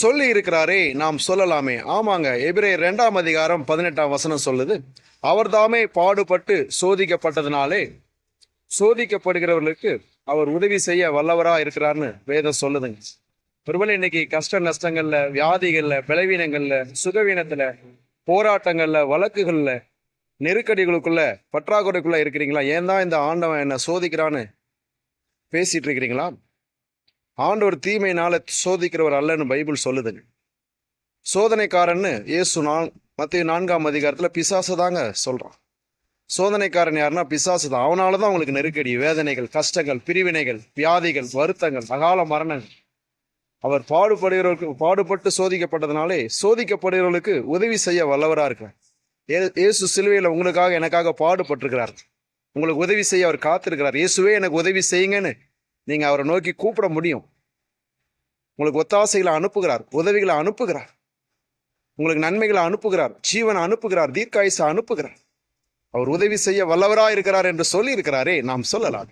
சொல்லி இருக்கிறாரே நாம் சொல்லலாமே. ஆமாங்க எபிரே ரெண்டாம் அதிகாரம் பதினெட்டாம் வசனம் சொல்லுது அவர்தாமே பாடுபட்டு சோதிக்கப்பட்டதுனாலே சோதிக்கப்படுகிறவர்களுக்கு அவர் உதவி செய்ய வல்லவரா இருக்கிறார்னு வேதம் சொல்லுதுங்க. ஒருவேளை இன்னைக்கு கஷ்ட நஷ்டங்கள்ல வியாதிகள்ல பலவீனங்கள்ல சுகவீனத்துல போராட்டங்கள்ல வழக்குகள்ல நெருக்கடிகளுக்குள்ள பற்றாக்குறைக்குள்ள இருக்கிறீங்களா? ஏன் தான் இந்த ஆண்டவன் என்ன சோதிக்கிறான்னு பேசிட்டு இருக்கிறீங்களா? ஆண்டவர் தீமையினால சோதிக்கிறவர் அல்லன்னு பைபிள் சொல்லுதுங்க. சோதனைக்காரன்னு இயேசு நான் மத்திய நான்காம் அதிகாரத்தில் பிசாசு தாங்க சொல்கிறான் சோதனைக்காரன் யாருன்னா பிசாசு தான். அவனால தான் உங்களுக்கு நெருக்கடி வேதனைகள் கஷ்டங்கள் பிரிவினைகள் வியாதிகள் வருத்தங்கள் அகால மரணங்கள். அவர் பாடுபடுகிறவர்களுக்கு பாடுபட்டு சோதிக்கப்பட்டதுனாலே சோதிக்கப்படுகிறவர்களுக்கு உதவி செய்ய வல்லவராக இருக்கிறார். ஏ- இயேசு சிலுவையில் உங்களுக்காக எனக்காக பாடுபட்டிருக்கிறார். உங்களுக்கு உதவி செய்ய அவர் காத்திருக்கிறார். இயேசுவே எனக்கு உதவி செய்யுங்கன்னு நீங்கள் அவரை நோக்கி கூப்பிட முடியும். உங்களுக்கு ஒத்தாசைகளை அனுப்புகிறார் உதவிகளை அனுப்புகிறார். உங்களுக்கு நன்மைகளை அனுப்புகிறார் ஜீவனை அனுப்புகிறார் தீர்க்காயுசை அனுப்புகிறார். அவர் உதவி செய்ய வல்லவராக இருக்கிறார் என்று சொல்லி இருக்கிறாரே நாம் சொல்லலாம்.